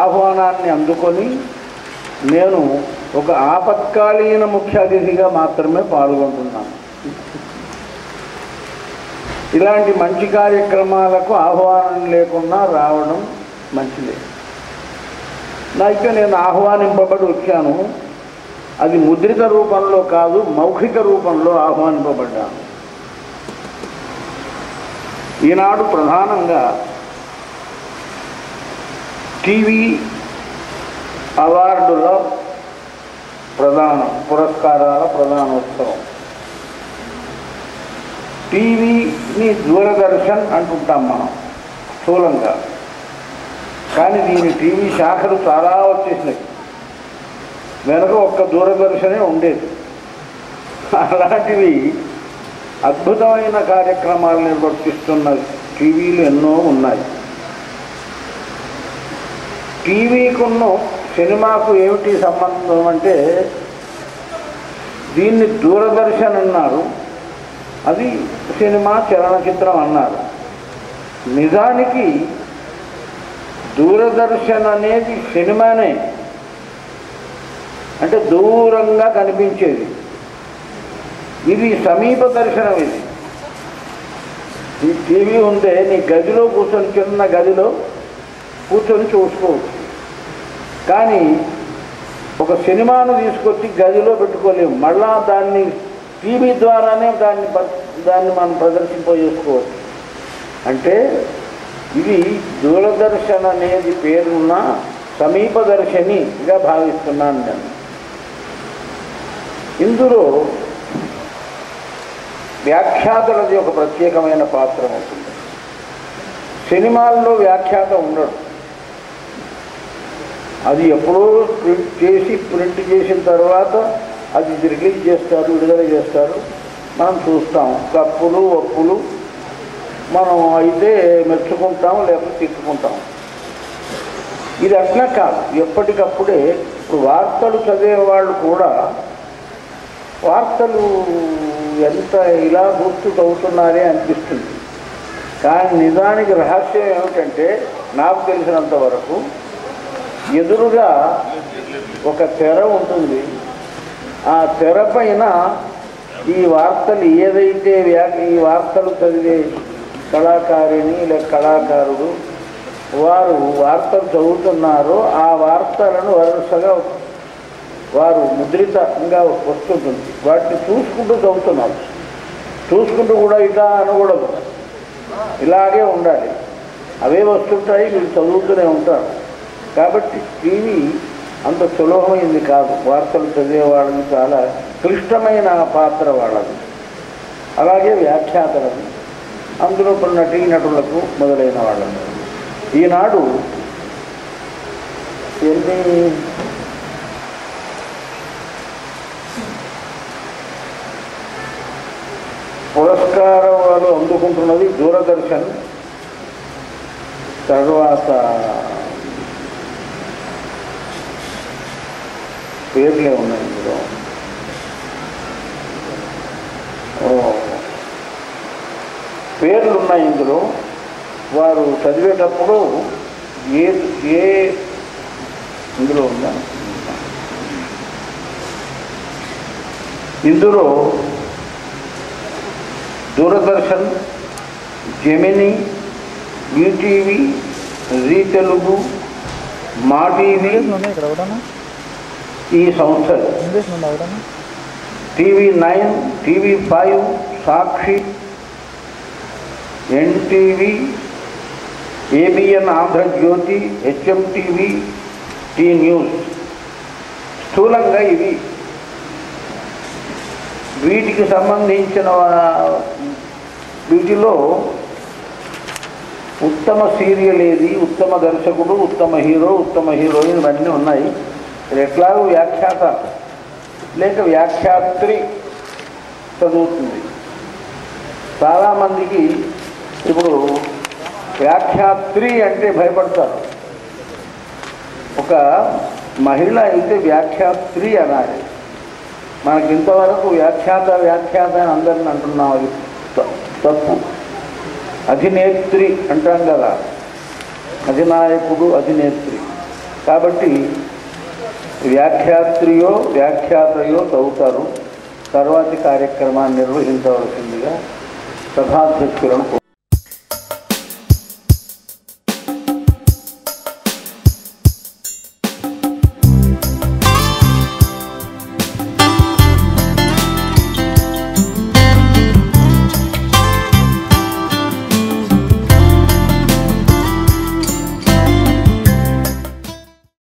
ఆహ్వానాన్ని అందుకొని నేను ఒక ఆపత్కాలీన ముఖ్య అతిథిగా మాత్రమే పాల్గొంటున్నాను. ఇలాంటి మంచి కార్యక్రమాలకు ఆహ్వానం లేకుండా రావడం మంచిదే. అయితే నేను ఆహ్వానింపబడి వచ్చాను. అది ముద్రిత రూపంలో కాదు మౌఖిక రూపంలో ఆహ్వానింపబడ్డాను. ఈనాడు ప్రధానంగా టీవీ అవార్డుల ప్రధాన పురస్కారాల ప్రధానోత్సవం. టీవీని దూరదర్శన్ అంటుంటాం మనం స్థూలంగా. కానీ దీని టీవీ శాఖలు చాలా వచ్చేసినాయి. వెనక ఒక్క దూరదర్శనే ఉండేది. అలాంటివి అద్భుతమైన కార్యక్రమాలు నిర్వర్తిస్తున్న టీవీలు ఎన్నో ఉన్నాయి. టీవీకున్న సినిమాకు ఏమిటి సంబంధం అంటే దీన్ని దూరదర్శన్ అన్నారు. అది సినిమా చలనచిత్రం అన్నారు. నిజానికి దూరదర్శన్ అనేది సినిమానే. అంటే దూరంగా కనిపించేది. ఇది సమీప దర్శనం ఇది. ఈ టీవీ ఉంటే నీ గదిలో కూర్చొని చిన్న గదిలో కూర్చొని చూసుకోవచ్చు కానీ ఒక సినిమాను తీసుకొచ్చి గదిలో పెట్టుకోలేము. మళ్ళా దాన్ని టీవీ ద్వారానే దాన్ని దాన్ని మనం ప్రదర్శింపజేసుకోవచ్చు అంటే ఇది దూరదర్శన్ అనేది పేరున్న సమీపదర్శనిగా భావిస్తున్నాను నేను. ఇందులో వ్యాఖ్యాతలది ఒక ప్రత్యేకమైన పాత్ర ఉంటుంది. సినిమాల్లో వ్యాఖ్యాత ఉండడు. అది ఎప్పుడో ప్రింట్ చేసి ప్రింట్ చేసిన తర్వాత అది రిలీజ్ చేస్తారు విడుదల చేస్తారు. మనం చూస్తాం. కప్పులు ఒప్పులు. మనం అయితే మెచ్చుకుంటాం లేకపోతే తిట్టుకుంటాం. ఇది అట్లా కాదు. ఎప్పటికప్పుడే ఇప్పుడు వార్తలు చదివే వాళ్ళు కూడా వార్తలు ఎంత ఇలా గుర్తు చదువుతున్నారే అనిపిస్తుంది. కానీ నిజానికి రహస్యం ఏమిటంటే నాకు తెలిసినంత వరకు ఎదురుగా ఒక తెర ఉంటుంది. ఆ తెర పైన ఈ వార్తలు ఏదైతే వ్యా ఈ వార్తలు చదివే కళాకారిణి లేక కళాకారుడు వారు వార్తలు చదువుతున్నారో ఆ వార్తలను వరుసగా వారు ముద్రితంగా వస్తుంటుంది. వాటిని చూసుకుంటూ చదువుతున్నారు. చూసుకుంటూ కూడా ఇలా అనకూడదు. ఇలాగే ఉండాలి. అవే వస్తుంటాయి మీరు చదువుతూనే ఉంటారు. కాబట్టి టీవీ అంత సులభమైంది కాదు. వార్తలు చదివే వాళ్ళది చాలా క్లిష్టమైన పాత్ర వాళ్ళది అలాగే వ్యాఖ్యాతలది అందులో ఉన్న నటీ నటులకు మొదలైన వాళ్ళది ఈనాడు ఎన్ని వాళ్ళు అందుకుంటున్నది దూరదర్శన్ తర్వాత పేర్లే ఉన్నాయి ఇందులో. పేర్లు ఉన్నాయి ఇందులో. వారు చదివేటప్పుడు ఏ ఏ ఇందులో ఉందా? ఇందులో Doordarshan Gemini ETV Zee Telugu Maa TV ఈ సంస్థలు TV nine TV five Sakshi NTV ABN Andhrajyothy HMTV T news. స్థూలంగా ఇవి. వీటికి సంబంధించిన వీటిలో ఉత్తమ సీరియల్ ఏది? ఉత్తమ దర్శకుడు ఉత్తమ హీరో ఉత్తమ హీరోయిన్ ఇవన్నీ ఉన్నాయి. ఎట్లాగో వ్యాఖ్యాత లేక వ్యాఖ్యాత్రి చదువుతుంది చాలామందికి ఇప్పుడు వ్యాఖ్యాత్రి అంటే భయపడతారు ఒక మహిళ అయితే వ్యాఖ్యాత్రి అనాలి మనకి ఇంతవరకు వ్యాఖ్యాత వ్యాఖ్యాత అని అందరిని అంటున్నాం అది త- తప్పు అధినేత్రి అంటాం కదా అధినాయకుడు అధినేత్రి కాబట్టి వ్యాఖ్యాత్రియో వ్యాఖ్యాతయో చదువుతారు తర్వాతి కార్యక్రమాన్ని నిర్వహించవలసిందిగా సభాధ్యక్షులను